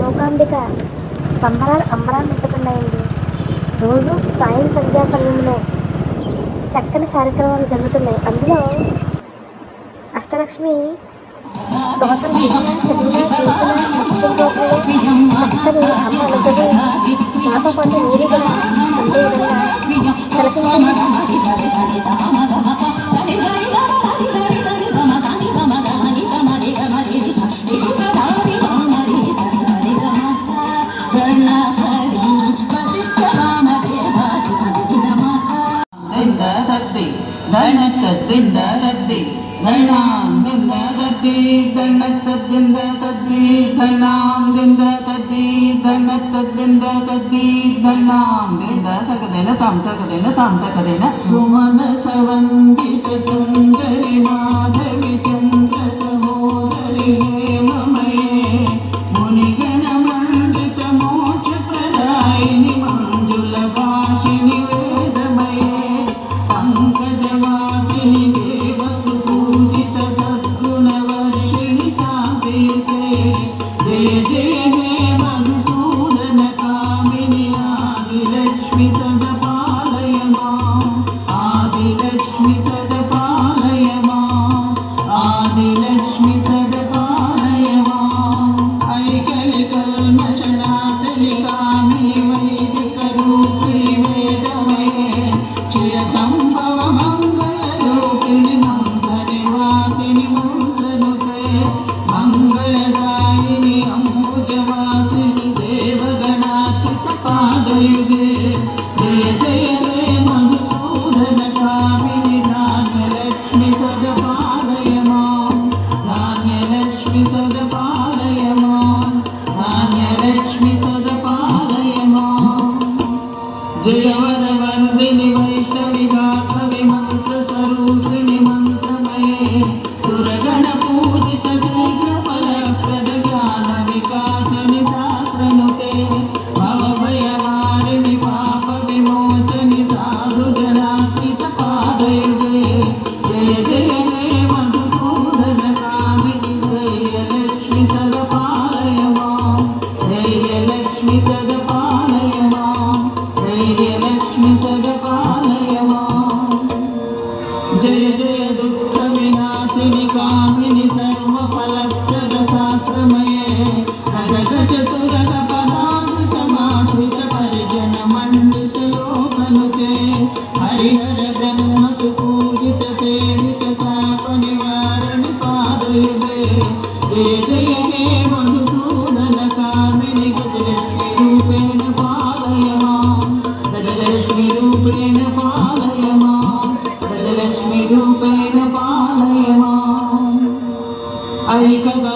మూకాంబిక సంబరాలు అంబరాలు ముట్టుతున్నాయండి రోజు సాయం సంధ్యా సమయంలో చక్కని కార్యక్రమాలు జరుగుతున్నాయి. అందులో అష్టలక్ష్మి తోటలు దిగినా చదివినా చక్కని అమ్మ నాతో పాటు మీరు కూడా అందే విధంగా తిలకించండి கணக்கத்தின் தரத்தி கணாந்தின் தரத்தி கணக்கத்தின் தரத்தி கணாந்தின் தரத்தி கணக்கத்தின் தரத்தி கணாந்தின் தரகதேன தாம் தகதேன தாம் தகதேன சுமன சவந்தித சுந்தரி மாதவி. Quando eu जय जय दुःख विनाशिनि कामिनि सर्वफलक्षद शास्त्रमये रजत चतुरस पदार्थ समाश्रित परिजन मण्डित लोकनुते हरिहर ब्रह्म सुपूर्ण như.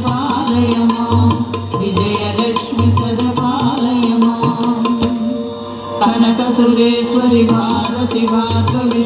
रे परिवार तिवार कवि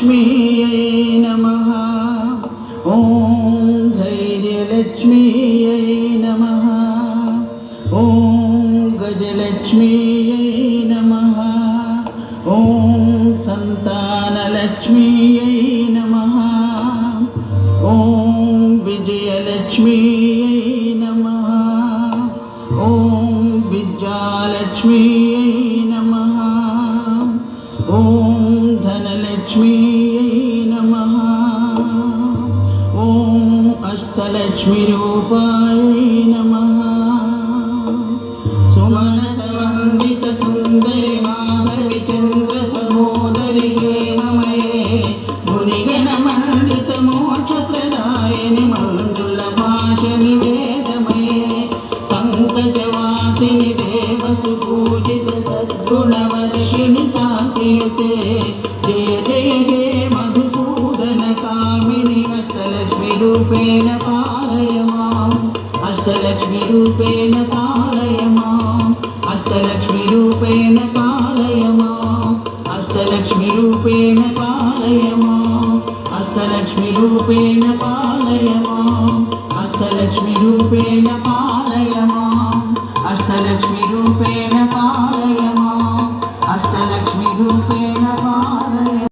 लक्ष्मी नमः। ॐ धैर्यलक्ष्मीयै नमः। ॐ गजलक्ष्मीयै नमः। ॐ सन्तानलक्ष्मीयै नमः। ॐ विजयलक्ष्मीयै नमः। ॐ विद्यालक्ष्मीयै लक्ष्मिरूपायै नमः सुमनसवन्दितसुन्दरि मातरिचन्द्रसमहोदरिमये गुरिगणमण्डितमोक्षप्रदायिनि मण्डुलपाशनि वेदमये पङ्क्तजवासिनि देवसुपूजितसद्गुणवर्षिणि साध्युते जय जय जये मधुसूदनकामिनि हस्तलक्ष्मीरूपेण पा पालय माम् अष्टलक्ष्मीरूपेण पालय माम् अष्टलक्ष्मीरूपेण पालय माम् अष्टलक्ष्मीरूपेण पालय माम् अष्टलक्ष्मीरूपेण पालय माम् अष्टलक्ष्मीरूपेण